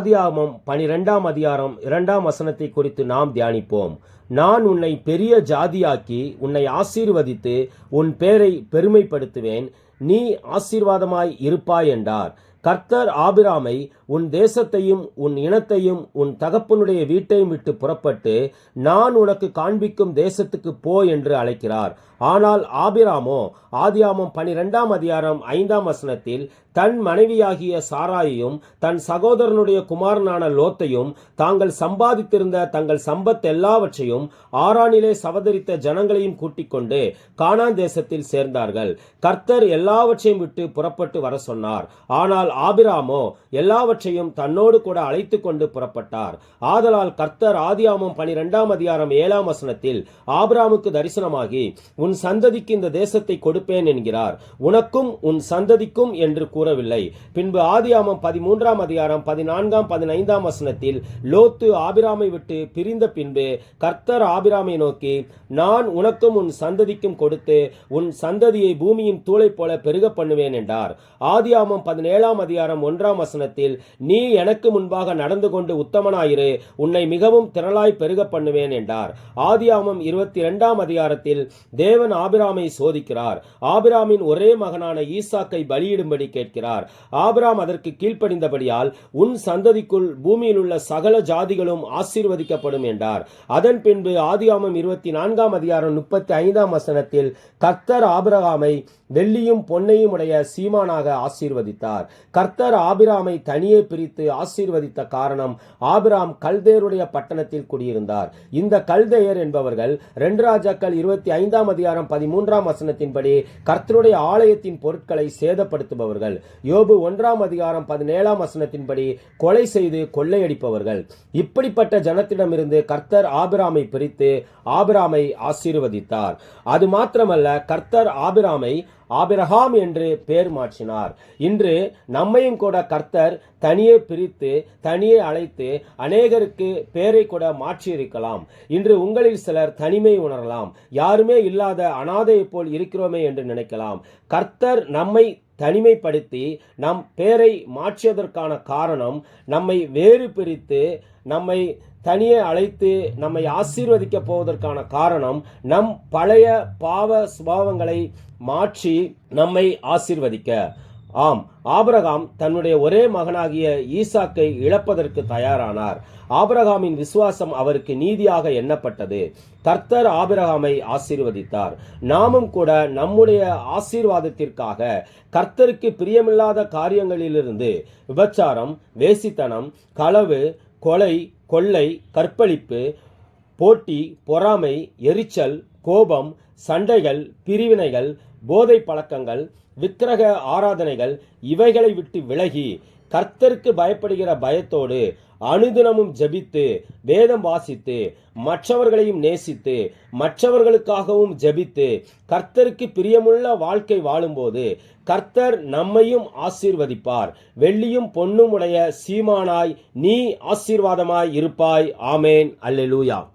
ஆதியாமம் பனிரெண்டாம் அதிகாரம் இரண்டாம் வசனத்தை குறித்து நாம் தியானிப்போம். நான் உன்னை பெரிய ஜாதியாக்கி உன்னை ஆசீர்வதித்து உன் பேரை பெருமைப்படுத்துவேன். நீ ஆசீர்வாதமாய் இருப்பாய் என்றார். கர்த்தர் ஆபிராமை உன் தேசத்தையும் உன் இனத்தையும் உன் தகப்பனுடைய வீட்டையும் விட்டு புறப்பட்டு நான் உனக்கு காண்பிக்கும் தேசத்துக்கு போ என்று அழைக்கிறார். ஆனால் ஆபிராமோ ஆதியாமம் பனிரெண்டாம் அதிகாரம் ஐந்தாம் வசனத்தில் தன் மனைவியாகிய சாராயையும் தன் சகோதரனுடைய குமாரனான லோத்தையும் தாங்கள் சம்பாதித்திருந்த தங்கள் சம்பத் எல்லாவற்றையும் ஆறானிலே சவதரித்த ஜனங்களையும் கூட்டிக் கொண்டு கானான் தேசத்தில் சேர்ந்தார்கள். கர்த்தர் எல்லாவற்றையும் விட்டு புறப்பட்டு வர சொன்னார். ஆனால் ஆபிராமோ எல்லாவற்றையும் தன்னோடு கூட அழைத்து கொண்டு புறப்பட்டார். ஆதலால் கர்த்தர் ஆதியாமம் பனிரெண்டாம் அதிகாரம் ஏழாம் வசனத்தில் ஆபிராமுக்கு தரிசனமாகி உன் சந்ததிக்கு இந்த தேசத்தை கொடுப்பேன் என்கிறார். உனக்கும் உன் சந்ததிக்கும் என்று கூறவில்லை. பின்பு ஆதியாமம் பதிமூன்றாம் அதிகாரம் பதினான்காம் பதினைந்தாம் வசனத்தில் லோத்து ஆபிராமை விட்டு பிரிந்த பின்பு கர்த்தர் ஆபிராமை நோக்கி நான் உனக்கும் உன் சந்ததிக்கும் கொடுத்து உன் சந்ததியை பூமியின் தூளை போல பெருக பண்ணுவேன் என்றார். ஆதியாமம் பதினேழாம் அதிகாரம் ஒன்றாம் வசனத்தில் நீ எனக்கு முன்பாக நடந்து கொண்டு உத்தமனாயிரு உன்னை மிகவும் திரளாய் பெருக பண்ணுவேன் என்றார். ஆதியாமம் இருபத்தி இரண்டாம் அதிகாரத்தில் தேவன் ஆபிராமை சோதிக்கிறார். ஆபிராமின் ஒரே மகனான ஈசாக்கை பலியிடும்படி கேட்கிறார். ஆபிராம் அதற்கு கீழ்ப்படிந்தபடியால் உன் சந்ததிக்குள் பூமியில் உள்ள சகல ஜாதிகளும் ஆசீர்வதிக்கப்படும் என்றார். அதன் பின்பு ஆதியாமம் இருபத்தி நான்காம் அதிகாரம் முப்பத்தி ஐந்தாம் வசனத்தில் கர்த்தர் ஆபிரகாமை வெள்ளியும் பொன்னையும் உடைய சீமானாக ஆசீர்வதித்தார். கர்த்தர் ஆபிராமை தனியே பிரித்து ஆசீர்வதித்த காரணம் ஆபிராம் கல்தேருடைய பட்டணத்தில் குடியிருந்தார். இந்த கல்தேயர் என்பவர்கள் ரெண்டு ராஜாக்கள் இருபத்தி ஐந்தாம் அதிகாரம் பதிமூன்றாம் வசனத்தின்படி கர்த்தருடைய ஆலயத்தின் பொருட்களை சேதப்படுத்துபவர்கள். யோபு ஒன்றாம் அதிகாரம் பதினேழாம் வசனத்தின்படி கொலை செய்து கொள்ளையடிப்பவர்கள். இப்படிப்பட்ட ஜனத்திடமிருந்து கர்த்தர் ஆபிராமை பிரித்து ஆபிராமை ஆசீர்வதித்தார். அது மாத்திரமல்ல கர்த்தர் ஆபிராமை ஆபிரகாம் என்று பெயர் மாற்றினார். இன்று நம்மையும் கூட கர்த்தர் தனியே பிரித்து தனியே அழைத்து அநேகருக்கு பெயரை கூட மாற்றியிருக்கலாம். இன்று உங்களில் சிலர் தனிமை உணரலாம். யாருமே இல்லாத அனாதையைப் போல் இருக்கிறோமே என்று நினைக்கலாம். கர்த்தர் நம்மை தனிமைப்படுத்தி நம் பெயரை மாற்றியதற்கான காரணம் நம்மை வேறு பிரித்து நம்மை தனியே அழைத்து நம்மை ஆசீர்வதிக்க போவதற்கான காரணம் நம் பழைய பாவ சுபாவங்களை மாற்றி நம்மை ஆசீர்வதிக்க. ஆம் ஆபரகாம் தன்னுடைய ஒரே மகனாகிய ஈசாக்கை இழப்பதற்கு தயாரானார். ஆபிரகாமின் விசுவாசம் அவருக்கு நீதியாக எண்ணப்பட்டது. கர்த்தர் ஆபிரகாமை ஆசீர்வதித்தார். நாமும் கூட நம்முடைய ஆசீர்வாதத்திற்காக கர்த்தருக்கு பிரியமில்லாத காரியங்களிலிருந்து விபச்சாரம் வேசித்தனம் களவு கொலை கொள்ளை கற்பழிப்பு போட்டி பொறாமை எரிச்சல் கோபம் சண்டைகள் பிரிவினைகள் போதை பழக்கங்கள் விக்கிரக ஆராதனைகள் இவைகளை விட்டு விலகி கர்த்தருக்கு பயப்படுகிற பயத்தோடு அனுதினமும் ஜெபித்து வேதம் வாசித்து மற்றவர்களையும் நேசித்து மற்றவர்களுக்காகவும் ஜெபித்து கர்த்தருக்கு பிரியமுள்ள வாழ்க்கை வாழும்போது கர்த்தர் நம்மையும் ஆசீர்வதிப்பார். வெள்ளியும் பொன்னும் உடைய சீமானாய் நீ ஆசீர்வாதமாய் இருப்பாய். ஆமேன். அல்லேலூயா.